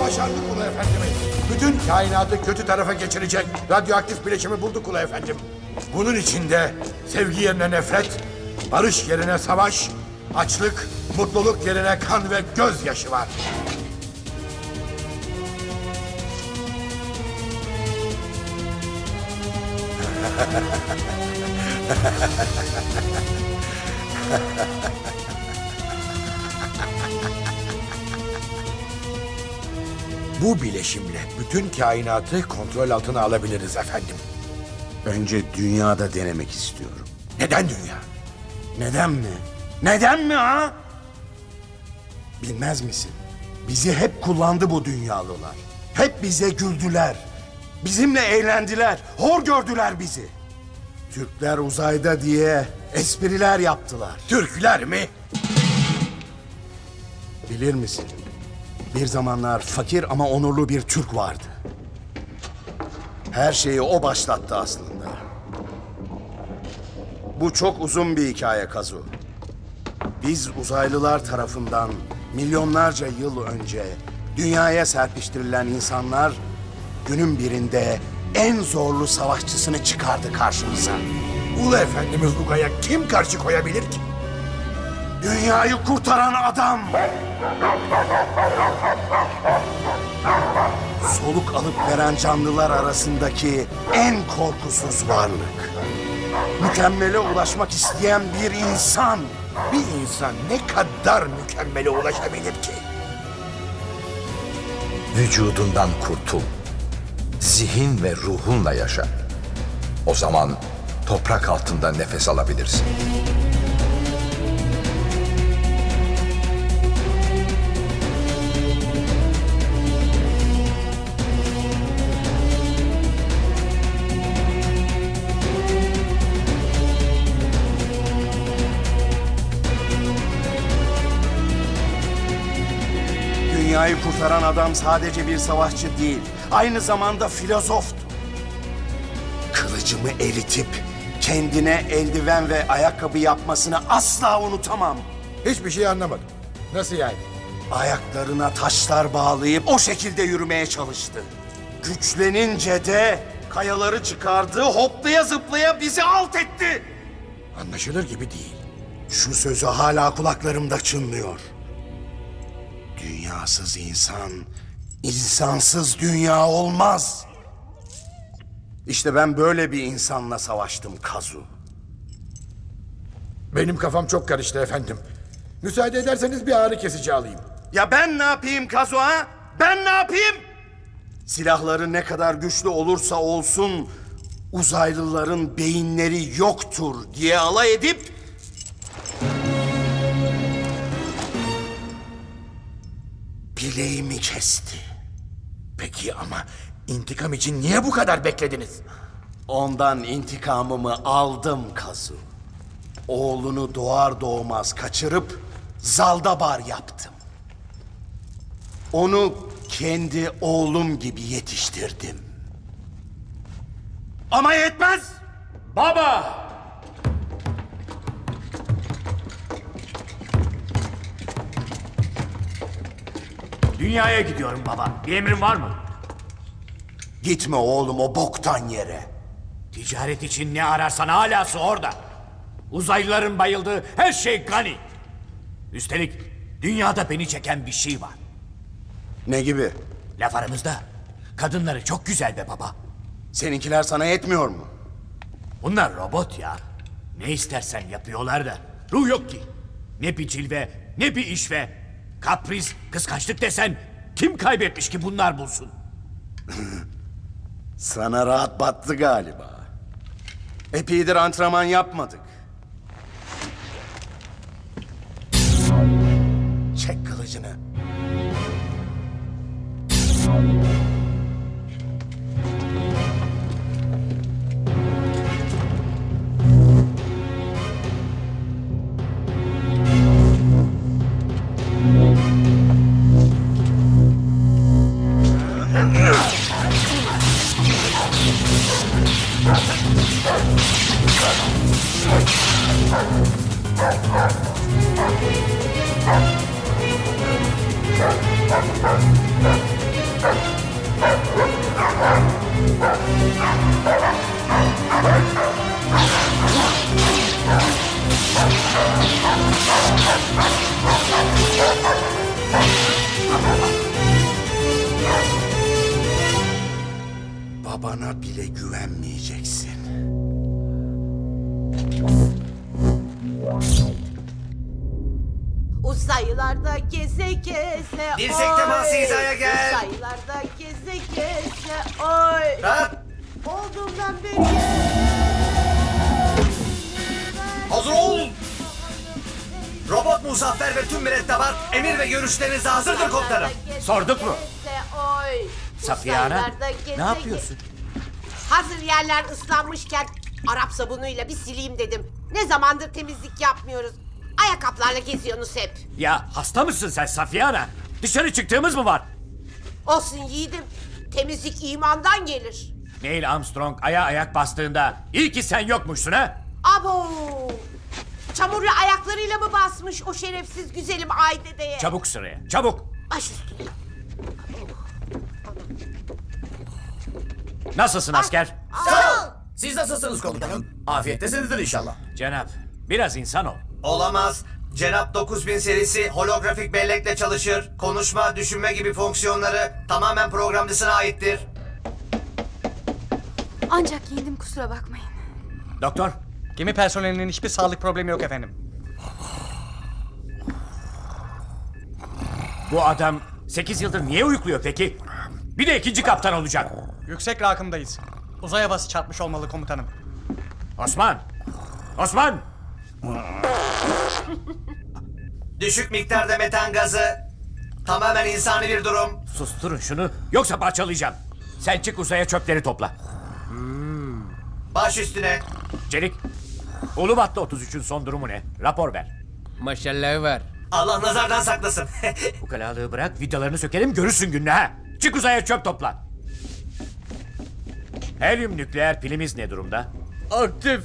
başardık Ulu Efendimi. Bütün kainatı kötü tarafa geçirecek radyoaktif bileşimi bulduk Ulu Efendim. Bunun içinde sevgi yerine nefret, barış yerine savaş, açlık, mutluluk yerine kan ve gözyaşı var. Bu bileşimle bütün kainatı kontrol altına alabiliriz efendim. Önce dünyada denemek istiyorum. Neden dünya? Neden mi? Neden mi ha? Bilmez misin? Bizi hep kullandı bu dünyalılar. Hep bize güldüler. Bizimle eğlendiler. Hor gördüler bizi. Türkler uzayda diye espriler yaptılar. Türkler mi? Bilir misin? Bir zamanlar fakir ama onurlu bir Türk vardı. Her şeyi o başlattı aslında. Bu çok uzun bir hikaye Kazu. Biz uzaylılar tarafından milyonlarca yıl önce dünyaya serpiştirilen insanlar günün birinde en zorlu savaşçısını çıkardı karşımıza. Ulu Efendimiz Uga'ya kim karşı koyabilir ki? Dünyayı kurtaran adam. Soluk alıp veren canlılar arasındaki en korkusuz varlık. Mükemmele ulaşmak isteyen bir insan. Bir insan ne kadar mükemmele ulaşabilir ki? Vücudundan kurtul. Zihin ve ruhunla yaşa. O zaman toprak altında nefes alabilirsin. Kurtaran adam sadece bir savaşçı değil, aynı zamanda filozoftu. Kılıcımı eritip kendine eldiven ve ayakkabı yapmasını asla unutamam. Hiçbir şey anlamadım. Nasıl yani? Ayaklarına taşlar bağlayıp o şekilde yürümeye çalıştı. Güçlenince de kayaları çıkardı, hoplaya zıplaya bizi alt etti. Anlaşılır gibi değil. Şu sözü hala kulaklarımda çınlıyor. Dünyasız insan, insansız dünya olmaz. İşte ben böyle bir insanla savaştım Kazu. Benim kafam çok karıştı efendim. Müsaade ederseniz bir ağrı kesici alayım. Ya ben ne yapayım Kazu ha? Ben ne yapayım? Silahları ne kadar güçlü olursa olsun uzaylıların beyinleri yoktur diye alay edip bileğimi kesti. Peki ama intikam için niye bu kadar beklediniz? Ondan intikamımı aldım Kazu. Oğlunu doğar doğmaz kaçırıp zaldabar yaptım. Onu kendi oğlum gibi yetiştirdim. Ama yetmez. Baba! Dünyaya gidiyorum baba. Bir emrin var mı? Gitme oğlum o boktan yere. Ticaret için ne ararsan halası orada. Uzaylıların bayıldığı her şey gani. Üstelik dünyada beni çeken bir şey var. Ne gibi? Laf aramızda. Kadınları çok güzel be baba. Seninkiler sana yetmiyor mu? Bunlar robot ya. Ne istersen yapıyorlar da. Ruh yok ki. Ne bir cilve, ne bir işve. Kapris, kıskançlık desen kim kaybetmiş ki bunlar bulsun? Sana rahat battı galiba. Epeydir antrenman yapmadık. Çek kılıcını. Babana bile güvenmeyeceksin. Uzaylarda geze geze Dirsek teması oy. hizaya gel. Uzaylarda geze geze oy. Rahat. Olduğumdan beri. Hazır ol. Robot Muzaffer ve tüm mürettebat emir ve görüşlerinize hazırdır komutanım. Sorduk mu? Oy. Safiye geze ne yapıyorsun? Hazır yerler ıslanmışken Arap sabunuyla bir sileyim dedim. Ne zamandır temizlik yapmıyoruz. Ayakkabılarla geziyorsunuz hep. Ya hasta mısın sen Safiye Ana? Dışarı çıktığımız mı var? Olsun yiğidim. Temizlik imandan gelir. Neil Armstrong aya ayak bastığında iyi ki sen yokmuşsun ha? Abo! Çamurlu ayaklarıyla mı basmış o şerefsiz güzelim ay dedeye? Çabuk sıraya, çabuk. Baş üstüne. Nasılsın asker? Siz nasılsınız komutanım? Afiyettesinizdir inşallah. Cenap, biraz insan ol. Olamaz. Cenap 9000 serisi holografik bellekle çalışır. Konuşma, düşünme gibi fonksiyonları tamamen programcısına aittir. Ancak yendim kusura bakmayın. Doktor, Gemi personelinin hiçbir sağlık problemi yok efendim. bu adam 8 yıldır niye uyukluyor peki? Bir de ikinci kaptan olacak. Yüksek rakımdayız. Uzay havası çarpmış olmalı komutanım. Osman! Osman! Düşük miktarda metan gazı. Tamamen insani bir durum. Susturun şunu yoksa parçalayacağım. Sen çık uzaya çöpleri topla. Baş üstüne. Çelik, Ulubat'ta 33'ün son durumu ne? Rapor ver. Maşallah var. Allah nazardan saklasın. Bu kalalığı bırak, vidalarını sökelim görürsün gününü ha. Çık uzaya çöp topla. Helyum nükleer pilimiz ne durumda? Aktif.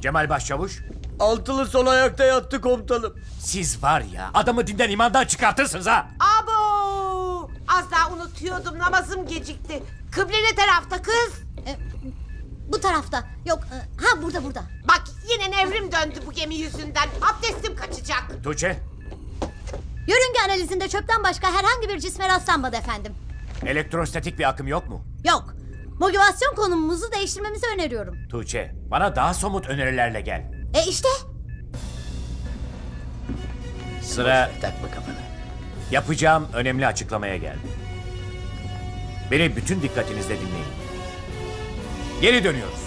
Cemal Başçavuş, Altılı sol ayakta yattı komutanım. siz var ya adamı dinden imandan çıkartırsınız ha. Abo! Az daha unutuyordum namazım gecikti. Kıble ne tarafta kız? E, bu tarafta. Yok. e, ha burada burada. Bak yine nevrim döndü bu gemi yüzünden. Abdestim kaçacak. Tuğçe, Yörünge analizinde çöpten başka herhangi bir cisme rastlanmadı efendim. elektrostatik bir akım yok mu? Yok. Motivasyon konumumuzu değiştirmemizi öneriyorum. Tuğçe, bana daha somut önerilerle gel. E işte. Sıra takma kafana. Yapacağım önemli açıklamaya geldi. Beni bütün dikkatinizle dinleyin. Geri dönüyoruz.